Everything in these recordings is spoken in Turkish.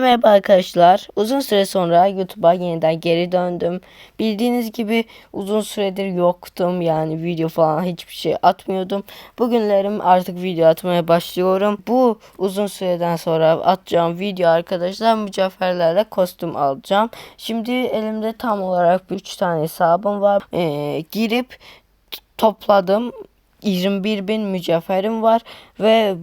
Merhaba arkadaşlar. Uzun süre sonra YouTube'a yeniden geri döndüm. Bildiğiniz gibi uzun süredir yoktum. Yani video falan hiçbir şey atmıyordum. Bugünlerim artık video atmaya başlıyorum. Bu uzun süreden sonra atacağım video arkadaşlar mücevherlerle kostüm alacağım. Şimdi elimde tam olarak 3 tane hesabım var. Ee, girip topladım. 21 bin mücevherim var ve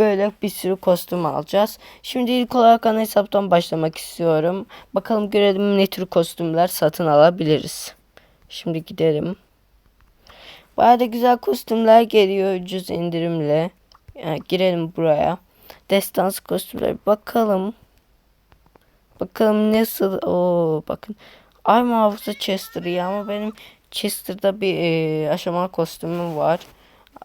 böyle bir sürü kostüm alacağız. Şimdi ilk olarak ana hesaptan başlamak istiyorum. Bakalım görelim ne tür kostümler satın alabiliriz. Şimdi gidelim. Bayağı da güzel kostümler geliyor ucuz indirimle. Yani girelim buraya. Destans kostümler bakalım. Bakalım nasıl. Oo bakın. Ay muhafızı Chester ya ama benim Chester'da bir e, aşama kostümüm var.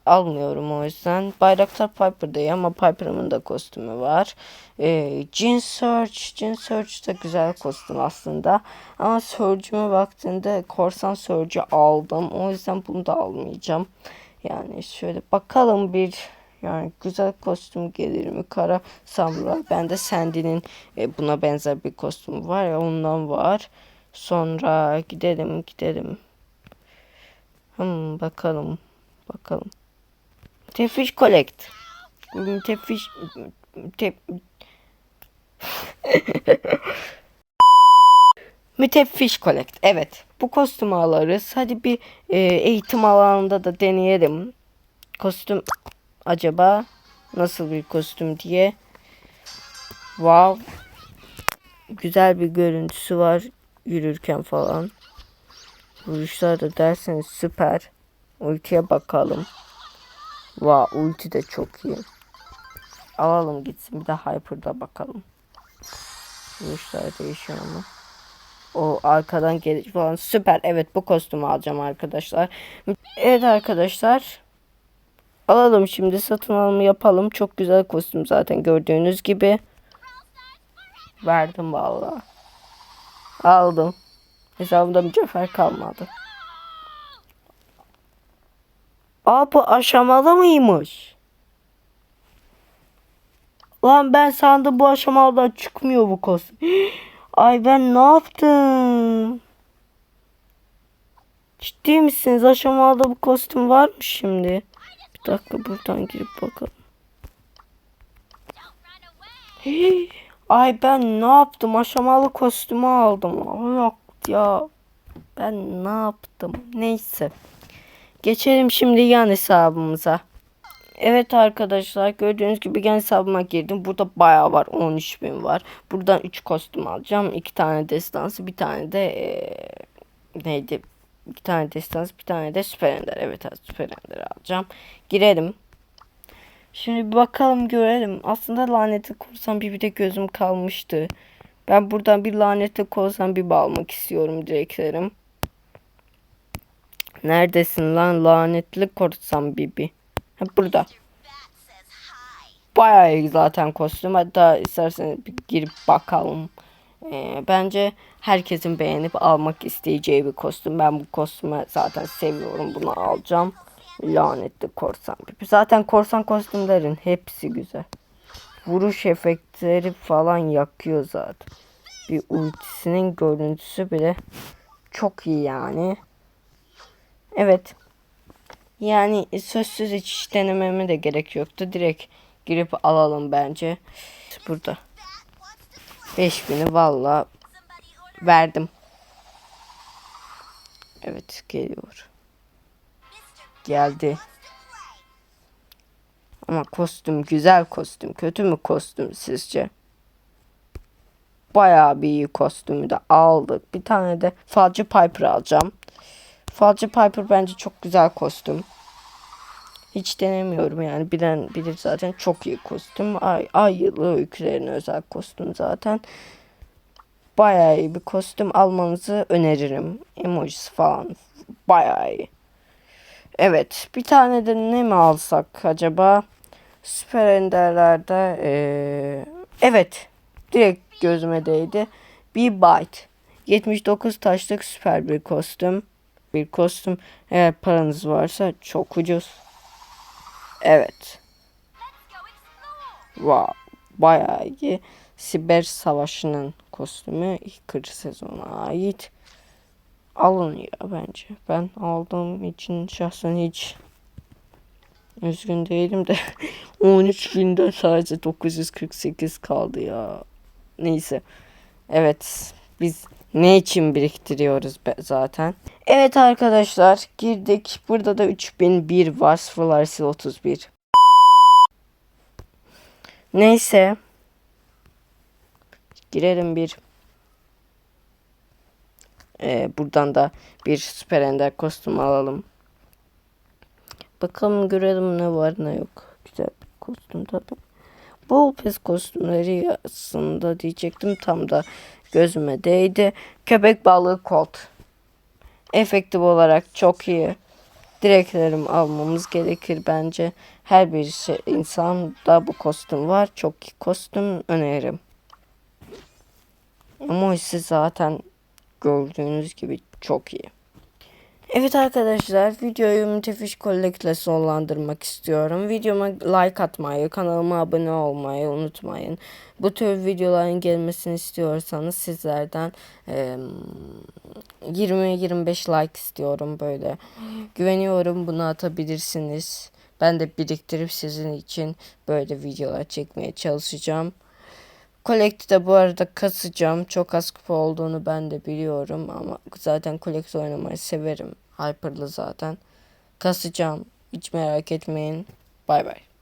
Almıyorum o yüzden. Bayraktar Piper'da ama Piper'ımın da kostümü var. E, Jean Search. Jean Search da güzel kostüm aslında. Ama Surge'üme baktığında Korsan Surge'ü aldım. O yüzden bunu da almayacağım. Yani şöyle bakalım bir yani güzel kostüm gelir mi? Kara Samuray. Bende Sandy'nin e, buna benzer bir kostümü var ya ondan var. Sonra gidelim gidelim. Hmm, bakalım. Bakalım. Tefiş Collect. Tefiş tep Müteffiş Collect. Evet. Bu kostümü alırız. Hadi bir e, eğitim alanında da deneyelim. Kostüm acaba nasıl bir kostüm diye. Wow. Güzel bir görüntüsü var yürürken falan. Vuruşlar da derseniz süper. Ultiye bakalım. Wow, ulti de çok iyi. Alalım gitsin bir de Hyper'da bakalım. Vuruşlar değişiyor ama. O arkadan geliş falan süper. Evet bu kostümü alacağım arkadaşlar. Evet arkadaşlar. Alalım şimdi satın alımı yapalım. Çok güzel kostüm zaten gördüğünüz gibi. Verdim vallahi. Aldım. Hesabımda mücevher kalmadı. Aa aşamalı mıymış? Lan ben sandım bu aşamadan çıkmıyor bu kostüm. Ay ben ne yaptım? Ciddi misiniz? Aşamalı bu kostüm varmış şimdi. Bir dakika buradan girip bakalım. Ay ben ne yaptım? Aşamalı kostümü aldım. Yok ya. Ben ne yaptım? Neyse. Geçelim şimdi yan hesabımıza. Evet arkadaşlar gördüğünüz gibi yan hesabıma girdim. Burada bayağı var. 13 bin var. Buradan 3 kostüm alacağım. 2 tane destansı bir tane de ee, neydi? Bir tane destansı bir tane de süper ender. Evet süper ender alacağım. Girelim. Şimdi bir bakalım görelim. Aslında lanetli korsan bir bir de gözüm kalmıştı. Ben buradan bir lanetli korsan bir almak istiyorum direklerim. Neredesin lan lanetli korsan Bibi? Ha, burada. Bayağı iyi zaten kostüm. Hatta isterseniz bir girip bakalım. Ee, bence herkesin beğenip almak isteyeceği bir kostüm. Ben bu kostümü zaten seviyorum. Bunu alacağım. Lanetli korsan Bibi. Zaten korsan kostümlerin hepsi güzel. Vuruş efektleri falan yakıyor zaten. Bir ultisinin görüntüsü bile çok iyi yani. Evet. Yani sözsüz hiç denememe de gerek yoktu. Direkt girip alalım bence. Burada. 5000'i valla verdim. Evet geliyor. Geldi. Ama kostüm güzel kostüm. Kötü mü kostüm sizce? Bayağı bir iyi kostümü de aldık. Bir tane de Falcı Piper alacağım. Falcı Piper bence çok güzel kostüm. Hiç denemiyorum yani bilen bilir zaten çok iyi kostüm. Ay, ay yılı öykülerine özel kostüm zaten. Bayağı iyi bir kostüm almanızı öneririm. Emojisi falan bayağı iyi. Evet bir tane de ne mi alsak acaba? Süper Ender'lerde ee, evet direkt gözüme değdi. Bir Byte. 79 taşlık süper bir kostüm bir kostüm. Eğer paranız varsa çok ucuz. Evet. Wow. Bayağı iyi. Siber Savaşı'nın kostümü ilk kır sezona ait. Alın ya bence. Ben aldığım için şahsen hiç üzgün değilim de 13 günde sadece 948 kaldı ya. Neyse. Evet. Biz ne için biriktiriyoruz be zaten? Evet arkadaşlar girdik. Burada da 3001 var. Sıfırlar sil 31. Neyse. Girelim bir. Ee, buradan da bir süper ender kostüm alalım. Bakalım görelim ne var ne yok. Güzel bir kostüm tabi. Bu pes kostümleri aslında diyecektim tam da gözüme değdi. Köpek balığı kolt. Efektif olarak çok iyi. Direklerim almamız gerekir bence. Her bir şey, insanda bu kostüm var. Çok iyi kostüm öneririm. Ama ise zaten gördüğünüz gibi çok iyi. Evet arkadaşlar videoyu müthiş kolekle sonlandırmak istiyorum. Videoma like atmayı, kanalıma abone olmayı unutmayın. Bu tür videoların gelmesini istiyorsanız sizlerden eee, 20-25 like istiyorum böyle. Güveniyorum bunu atabilirsiniz. Ben de biriktirip sizin için böyle videolar çekmeye çalışacağım. Collect'i de bu arada kasacağım. Çok az kupa olduğunu ben de biliyorum ama zaten Collect oynamayı severim. Hyper'lı zaten. Kasacağım. Hiç merak etmeyin. Bay bay.